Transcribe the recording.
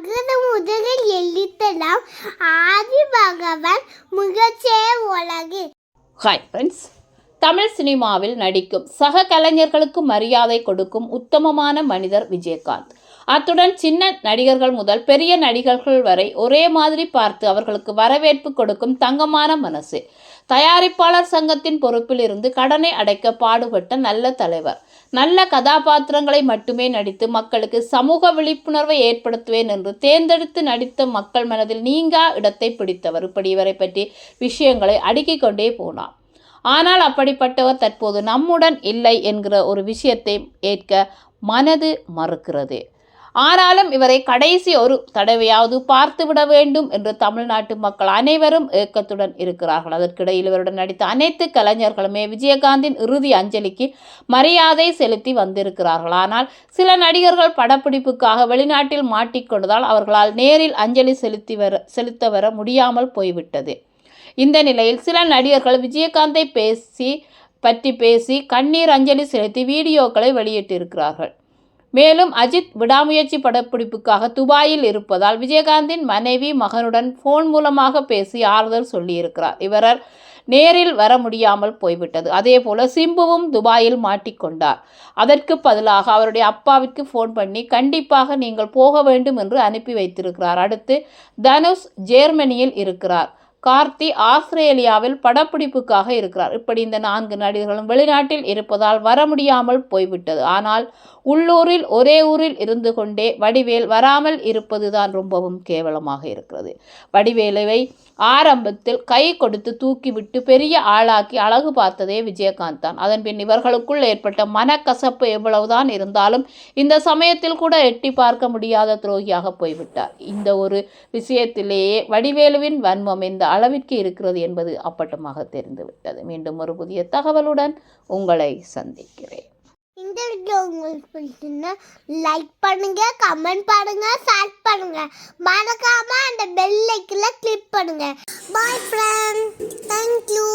அகர முதலில் எழுத்தலாம். ஆதி பகவான் முகச்சே உலகு. ஹாய் ஃப்ரெண்ட்ஸ் தமிழ் சினிமாவில் நடிக்கும் சக கலைஞர்களுக்கு மரியாதை கொடுக்கும் உத்தமமான மனிதர் விஜயகாந்த். அத்துடன் சின்ன நடிகர்கள் முதல் பெரிய நடிகர்கள் வரை ஒரே மாதிரி பார்த்து அவர்களுக்கு வரவேற்பு கொடுக்கும் தங்கமான மனசு. தயாரிப்பாளர் சங்கத்தின் பொறுப்பில் இருந்து கடனை அடைக்க பாடுபட்ட நல்ல தலைவர். நல்ல கதாபாத்திரங்களை மட்டுமே நடித்து மக்களுக்கு சமூக விழிப்புணர்வை ஏற்படுத்துவேன் என்று தேர்ந்தெடுத்து நடித்த மக்கள் மனதில் நீங்கா இடத்தை பிடித்தவர். இப்படி இவரை பற்றி விஷயங்களை அடுக்கிக் கொண்டே போனார். ஆனால் அப்படிப்பட்டவர் தற்போது நம்முடன் இல்லை என்கிற ஒரு விஷயத்தை ஏற்க மனது மறுக்கிறது. ஆனாலும் இவரை கடைசி ஒரு தடவையாவது பார்த்துவிட வேண்டும் என்று தமிழ்நாட்டு மக்கள் அனைவரும் ஏக்கத்துடன் இருக்கிறார்கள். அதற்கிடையில் இவருடன் நடித்த அனைத்து கலைஞர்களுமே விஜயகாந்தின் இறுதி அஞ்சலிக்கு மரியாதை செலுத்தி வந்திருக்கிறார்கள். ஆனால் சில நடிகர்கள் படப்பிடிப்புக்காக வெளிநாட்டில் மாட்டிக்கொண்டதால் அவர்களால் நேரில் அஞ்சலி செலுத்தி வர செலுத்த வர முடியாமல் போய்விட்டது. இந்த நிலையில் சில நடிகர்கள் விஜயகாந்தை பேசி பற்றி பேசி கண்ணீர் அஞ்சலி செலுத்தி வீடியோக்களை வெளியிட்டிருக்கிறார்கள். மேலும் அஜித் விடாமுயற்சி படப்பிடிப்புக்காக துபாயில் இருப்பதால் விஜயகாந்தின் மனைவி மகனுடன் ஃபோன் மூலமாக பேசி ஆறுதல் சொல்லியிருக்கிறார். இவரர் நேரில் வர முடியாமல் போய்விட்டது. அதே போல சிம்புவும் துபாயில் மாட்டிக்கொண்டார். அதற்கு பதிலாக அவருடைய அப்பாவிற்கு ஃபோன் பண்ணி கண்டிப்பாக நீங்கள் போக வேண்டும் என்று அனுப்பி வைத்திருக்கிறார். அடுத்து தனுஷ் ஜேர்மனியில் இருக்கிறார். கார்த்தி ஆஸ்திரேலியாவில் படப்பிடிப்புக்காக இருக்கிறார். இப்படி இந்த நான்கு நடிகர்களும் வெளிநாட்டில் இருப்பதால் வர முடியாமல் போய்விட்டது. ஆனால் உள்ளூரில் ஒரே ஊரில் இருந்து கொண்டே வடிவேல் வராமல் இருப்பதுதான் ரொம்பவும் கேவலமாக இருக்கிறது. வடிவேலுவை ஆரம்பத்தில் கை கொடுத்து தூக்கிவிட்டு பெரிய ஆளாக்கி அழகு பார்த்ததே விஜயகாந்த் தான். அதன் பின் இவர்களுக்குள் ஏற்பட்ட மனக்கசப்பு எவ்வளவுதான் இருந்தாலும் இந்த சமயத்தில் கூட எட்டி பார்க்க முடியாத துரோகியாக போய்விட்டார். இந்த ஒரு விஷயத்திலேயே வடிவேலுவின் வன்மம் இந்த அளவிற்கு இருக்கிறது என்பது அப்பட்டமாக தெரிந்துவிட்டது. மீண்டும் ஒரு புதிய தகவலுடன் உங்களை சந்திக்கிறேன். இந்த வீடியோ உங்களுக்கு பிடிச்சிருந்தா லைக் பண்ணுங்க கமெண்ட் பண்ணுங்க ஷேர் பண்ணுங்க. மறக்காம அந்த பெல் ஐக்கில் கிளிக் பண்ணுங்க. பாய் ஃப்ரெண்ட் தேங்க்யூ